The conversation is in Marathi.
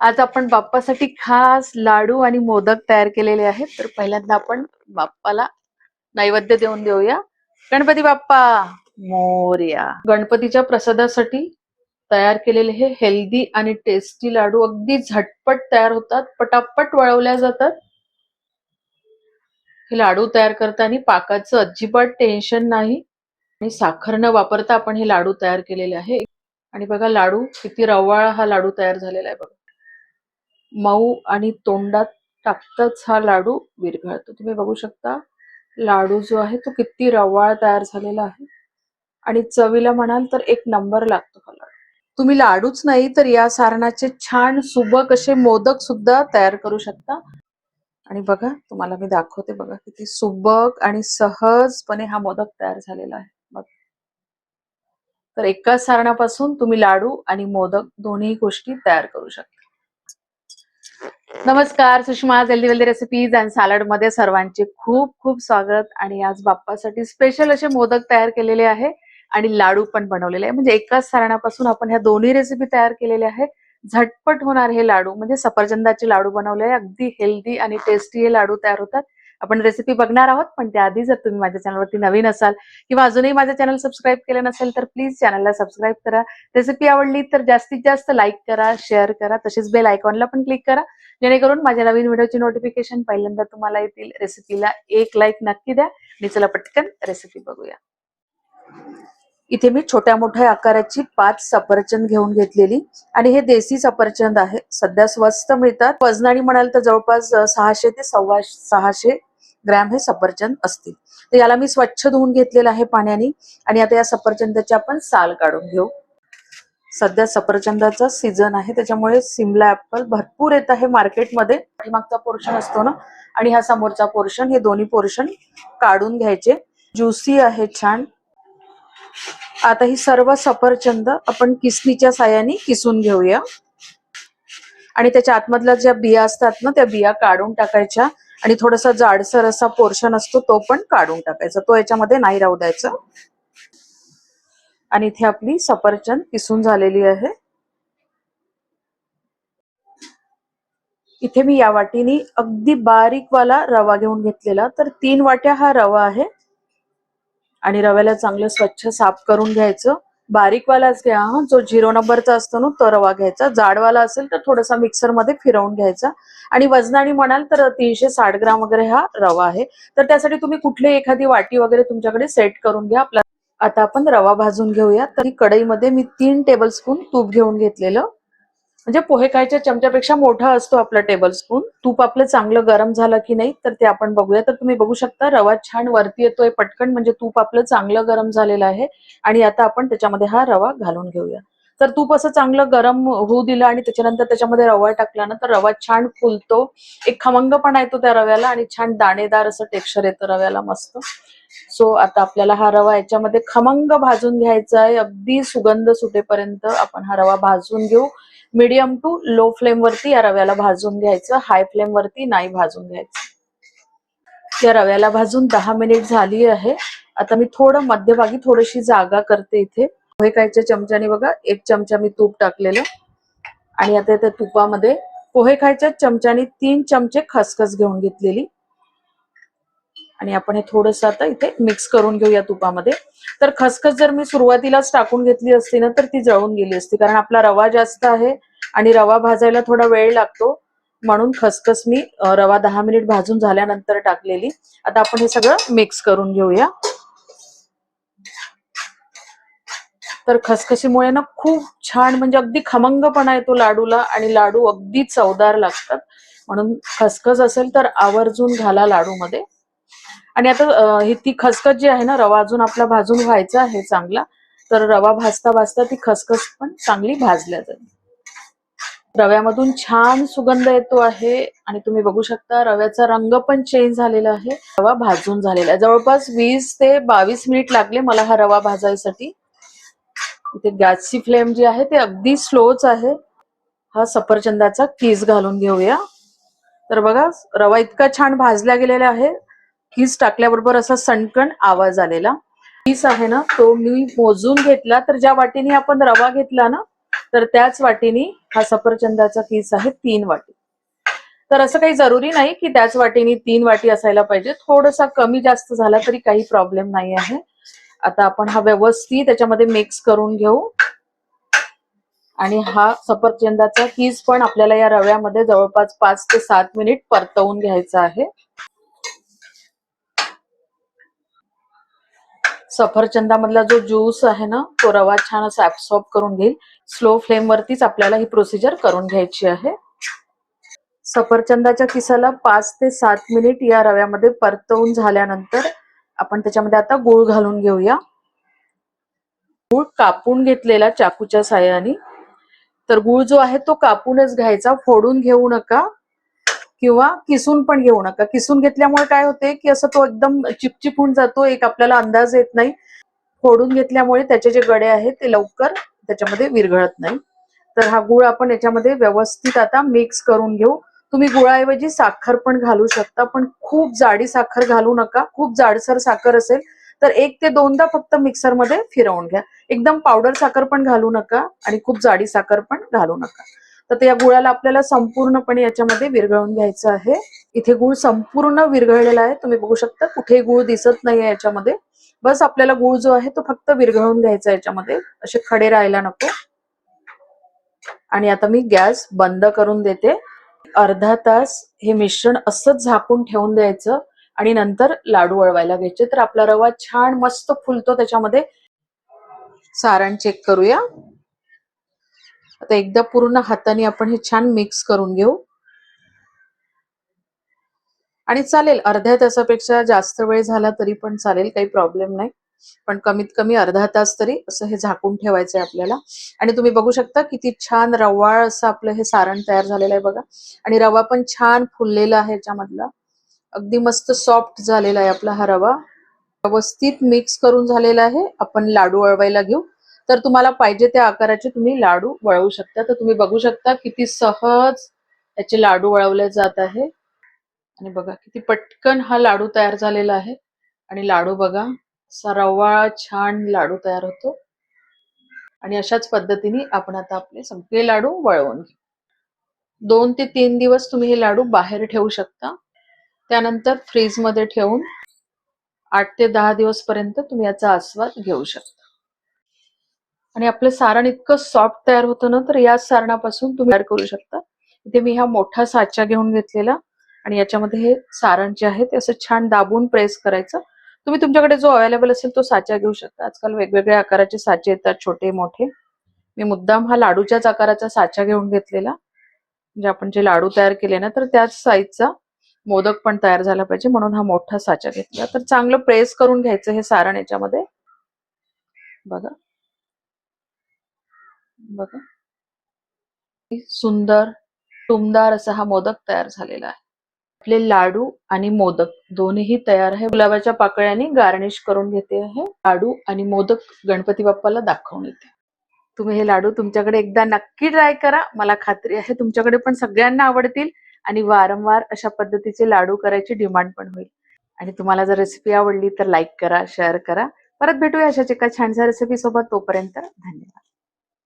आज आपण बाप्पासाठी खास लाडू आणि मोदक तयार केलेले आहेत. तर पहिल्यांदा आपण बाप्पाला नैवेद्य देऊन देऊया. गणपती बाप्पा मोरया. गणपतीच्या प्रसादासाठी तयार केलेले हे हेल्दी आणि टेस्टी लाडू अगदी झटपट तयार होतात पटापट वळवल्या जातात. हे लाडू तयार करताना पाकाचं अजिबात टेन्शन नाही. आणि साखर न वापरता आपण हे लाडू तयार केलेले आहे. आणि बघा लाडू किती रवाळ हा लाडू तयार झालेला आहे बघा. मऊ आणि तोंडात टाकताच हा लाडू विरघळतो. तुम्ही बघू शकता लाडू जो आहे तो किती रवाळ तयार झालेला आहे. आणि चवीला म्हणाल तर एक नंबर लागतो हा लाडू. तुम्ही लाडूच नाही तर या सारणाचे छान सुबक असे मोदक सुद्धा तयार करू शकता. आणि बघा तुम्हाला मी दाखवते बघा किती सुबक आणि सहजपणे हा मोदक तयार झालेला आहे. बघ. तर एकाच सारणापासून तुम्ही लाडू आणि मोदक दोन्ही गोष्टी तयार करू शकता. नमस्कार Sushma. Healthy wealthy recipes and सॅलडमध्ये सर्वांचे खूप खूप स्वागत. आणि आज बाप्पासाठी स्पेशल असे मोदक तयार केलेले आहे आणि लाडू पण बनवलेले आहे. म्हणजे एकाच सारणापासून आपण ह्या दोन्ही रेसिपी तयार केलेल्या आहे. झटपट होणार हे लाडू. म्हणजे सफरचंदाचे लाडू बनवले आहे. अगदी हेल्दी आणि टेस्टी हे लाडू तयार होतात. आपण रेसिपी बघणार आहोत पण त्याआधी जर तुम्ही माझ्या चॅनलवरती नवीन असाल किंवा अजूनही माझं चॅनल सबस्क्राईब केलं नसेल तर प्लीज चॅनलला सबस्क्राईब करा. रेसिपी आवडली तर जास्तीत जास्त लाईक करा शेअर करा तसेच बेल आयकॉनला पण क्लिक करा. जेणेकरून माझ्या नवीन व्हिडिओची नोटिफिकेशन पहिल्यांदा तुम्हाला येतील. रेसिपीला एक लाईक नक्की द्या. आणि चला पटकन रेसिपी बघूया. इथे मी छोट्या मोठ्या आकाराची पाच सफरचंद घेऊन घेतलेली. आणि हे देसी सफरचंद आहे. सध्या स्वस्त मिळतात. वजनाने म्हणाल तर जवळपास सहाशे ते सव्वा सहाशे ग्रॅम हे सफरचंद असतील. तर याला मी स्वच्छ धुवून घेतलेलं आहे पाण्याने. आणि आता या सफरचंदाची आपण साल काढून घेऊ. सध्या सफरचंदाचा सीझन आहे त्याच्यामुळे सिमला ऍपल भरपूर येत आहे मार्केटमध्ये. मागचा पोर्शन असतो ना? आणि हा समोरचा पोर्शन हे दोन्ही पोर्शन काढून घ्यायचे. ज्युसी आहे छान. आता ही सर्व सफरचंद आपण किसनीच्या साह्याने किसून घेऊया. आणि त्याच्या आतमधल्या ज्या बिया असतात ना त्या बिया काढून टाकायच्या. आणि थोडासा जाडसर असा पोर्शन असतो तो पण काढून टाकायचा. तो याच्यामध्ये नाही राहू द्यायचा. आणि इथे आपली सफरचंद किसून झालेली आहे. इथे मी या वाटीने अगदी बारीक वाला रवा घेऊन घेतलेला. तर तीन वाट्या हा रवा आहे. आणि रव्याला चांगलं स्वच्छ साफ करून घ्यायचं. बारीकवालाच घ्या हा. जो झिरो नंबरचा असतो ना तो रवा घ्यायचा. जाडवाला असेल तर थोडासा मिक्सरमध्ये फिरवून घ्यायचा. आणि वजनाने म्हणाल तर तीनशे साठ ग्राम वगैरे हा रवा आहे. तर त्यासाठी तुम्ही कुठली एखादी वाटी वगैरे तुमच्याकडे सेट करून घ्या. आपला आता आपण रवा भाजून घेऊया. तर कढईमध्ये मी तीन टेबलस्पून तूप घेऊन घेतलेलं. म्हणजे पोहे खायच्या चमच्यापेक्षा मोठा असतो आपला टेबल स्पून तूप आपलं चांगलं गरम झालं की नाही तर ते आपण बघूया. तर तुम्ही बघू शकता रवा छान वरती येतोय पटकन म्हणजे तूप आपलं चांगलं गरम झालेलं आहे. आणि आता आपण त्याच्यामध्ये हा रवा घालून घेऊया. तर तूप असं चांगलं गरम होऊ दिलं आणि त्याच्यानंतर त्याच्यामध्ये रवा टाकला ना तर रवा छान फुलतो. एक खमंगपणा येतो त्या रव्याला आणि छान दाणेदार असं टेक्स्चर येतं रव्याला मस्त. सो आता आपल्याला हा रवा याच्यामध्ये खमंग भाजून घ्यायचा आहे. अगदी सुगंध सुटेपर्यंत आपण हा रवा भाजून घेऊ. मीडियम टू लो फ्लेम वरती या रव्याला भाजून घ्यायचं हाय फ्लेम वरती नाही भाजून घ्यायचं. या रव्याला भाजून दहा मिनिट झाली आहे. आता मी थोडं मध्यभागी थोडीशी जागा करते इथे. पोहे खायच्या चमच्याने बघा एक चमचा मी तूप टाकलेलं. आणि आता त्या तुपामध्ये पोहे खायच्या चमच्याने तीन चमचे खसखस घेऊन घेतलेली. आणि आपण हे थोडस आता इथे मिक्स करून घेऊया तुपामध्ये. तर खसखस जर मी सुरुवातीलाच टाकून घेतली असती ना तर ती जळून गेली असती. कारण आपला रवा जास्त आहे आणि रवा भाजायला थोडा वेळ लागतो. म्हणून खसखस मी रवा दहा मिनिट भाजून झाल्यानंतर टाकलेली. आता आपण हे सगळं मिक्स करून घेऊया. तर खसखशीमुळे ना खूप छान म्हणजे अगदी खमंगपणा येतो लाडूला आणि लाडू अगदी चवदार लागतात. म्हणून खसखस असेल तर आवर्जून घाला लाडूमध्ये. आणि आता ही ती खसखस जी आहे ना रवा अजून आपला भाजून व्हायचा आहे चांगला तर रवा भाजता भाजता ती खसखस पण चांगली भाजल्या जाईल. रव्यामधून छान सुगंध येतो आहे आणि तुम्ही बघू शकता रव्याचा रंग पण चेंज झालेला आहे. रवा भाजून झालेला आहे. जवळपास वीस ते बावीस मिनिट लागले मला हा रवा भाजायसाठी. इथे गॅसची फ्लेम जी आहे ते अगदी स्लोच आहे. हा सफरचंदाचा किस घालून घेऊया. तर बघा रवा इतका छान भाजला गेलेला आहे. कीस टाकल्याबरोबर असा सणकण आवाज आलेला. कीस आहे ना तो मी मोजून घेतला तर ज्या वाटीने आपण रवा घेतला ना तर त्याच वाटीने हा सफरचंदाचा किस आहे तीन वाटी. तर असं काही जरुरी नाही की त्याच वाटीने तीन वाटी असायला पाहिजे. थोडासा कमी जास्त झाला तरी काही प्रॉब्लेम नाही आहे. आता आपण हा व्यवस्थित त्याच्यामध्ये मिक्स करून घेऊ. आणि हा सफरचंदाचा किस पण आपल्याला या रव्यामध्ये जवळपास पाच ते सात मिनिट परतवून घ्यायचा आहे. सफरचंदामधला जो ज्यूस आहे ना तो रवा छान असा ऍब्सॉर्ब करून घेईल. स्लो फ्लेम वरतीच आपल्याला ही प्रोसिजर करून घ्यायची आहे. सफरचंदाच्या किसाला पाच ते सात मिनिट या रव्यामध्ये परतवून झाल्यानंतर आपण त्याच्यामध्ये आता गुळ घालून घेऊया. गुळ कापून घेतलेला चाकूच्या साह्याने. तर गुळ जो आहे तो कापूनच घ्यायचा फोडून घेऊ नका. किंवा किसून पण घेऊ नका. किसून घेतल्यामुळे काय होते की असं तो एकदम चिपचिप होऊन जातो एक आपल्याला अंदाज येत नाही. फोडून घेतल्यामुळे त्याचे जे गडे आहेत ते लवकर त्याच्यामध्ये विरघळत नाही. तर हा गुळ आपण याच्यामध्ये व्यवस्थित आता मिक्स करून घेऊ. तुम्ही गुळाऐवजी साखर पण घालू शकता पण खूप जाडी साखर घालू नका. खूप जाडसर साखर असेल तर एक ते दोनदा फक्त मिक्सरमध्ये फिरवून घ्या. एकदम पावडर साखर पण घालू नका आणि खूप जाडी साखर पण घालू नका. तर त्या गुळाला आपल्याला संपूर्णपणे याच्यामध्ये विरघळून घ्यायचं आहे. इथे गुळ संपूर्ण विरघळलेला आहे. तुम्ही बघू शकता कुठेही गुळ दिसत नाहीये याच्यामध्ये. बस आपल्याला गुळ जो आहे तो फक्त विरघळून घ्यायचा याच्यामध्ये. असे खडे राहायला नको. आणि आता मी गॅस बंद करून देते. अर्धा तास हे मिश्रण असंच झाकून ठेवून द्यायचं. आणि नंतर लाडू वळवायला घ्यायचे. तर आपला रवा छान मस्त फुलतो त्याच्यामध्ये. सारण चेक करूया. आता एकदा पूर्ण हाताने आपण हे छान मिक्स करून घेऊ. आणि चालेल अर्ध्या तासापेक्षा जास्त वेळ झाला तरी पण चालेल काही प्रॉब्लेम नाही. पण कमीत कमी अर्धा तास तरी असं हे झाकून ठेवायचं आहे आपल्याला. आणि तुम्ही बघू शकता किती छान रवाळ असं आपलं हे सारण तयार झालेलं आहे बघा. आणि रवा पण छान फुललेला आहे याच्यामधला. अगदी मस्त सॉफ्ट झालेला आहे आपला हा रवा. व्यवस्थित मिक्स करून झालेला आहे. आपण लाडू वळवायला घेऊ. तर तुम्हाला पाहिजे त्या आकाराचे तुम्ही लाडू वळवू शकता. तर तुम्ही बघू शकता किती सहज याचे लाडू वळवले जात आहे. आणि बघा किती पटकन हा लाडू तयार झालेला आहे. आणि लाडू बघा असा रवा छान लाडू तयार होतो. आणि अशाच पद्धतीने आपण आता आपले सगळे लाडू वळवून घेऊ. दोन ते तीन दिवस तुम्ही हे लाडू बाहेर ठेवू शकता. त्यानंतर फ्रीजमध्ये ठेवून आठ ते दहा दिवस पर्यंत तुम्ही याचा आस्वाद घेऊ शकता. आणि आपलं सारण इतकं सॉफ्ट तयार होतं ना तर या सारणापासून तुम्ही तयार करू शकता. इथे मी हा मोठा साचा घेऊन घेतलेला आणि याच्यामध्ये हे सारण जे आहे ते असं छान दाबून प्रेस करायचं. तुम्ही तुमच्याकडे जो अवेलेबल असेल तो साचा घेऊ शकता. आजकाल वेगवेगळ्या आकाराचे साचे येतात छोटे मोठे. मी मुद्दाम हा लाडूच्याच आकाराचा साचा घेऊन घेतलेला. म्हणजे आपण जे लाडू तयार केले ना तर त्याच साईजचा मोदक पण तयार झाला पाहिजे म्हणून हा मोठा साचा घेतला. तर चांगलं प्रेस करून घ्यायचं हे सारण याच्यामध्ये. बघा. बघा. सुंदर टुमदार असा हा मोदक तयार झालेला आहे. आपले लाडू आणि मोदक दोन्हीही तयार आहे. गुलाबाच्या पाकळ्याने गार्निश करून घेते आहे. लाडू आणि मोदक गणपती बाप्पाला दाखवून येते. तुम्ही हे लाडू तुमच्याकडे एकदा नक्की ट्राय करा. मला खात्री आहे तुमच्याकडे पण सगळ्यांना आवडतील आणि वारंवार अशा पद्धतीचे लाडू करायची डिमांड पण होईल. आणि तुम्हाला जर रेसिपी आवडली तर लाईक करा शेअर करा. परत भेटूया अशाच एका छानशा रेसिपी सोबत. तोपर्यंत धन्यवाद.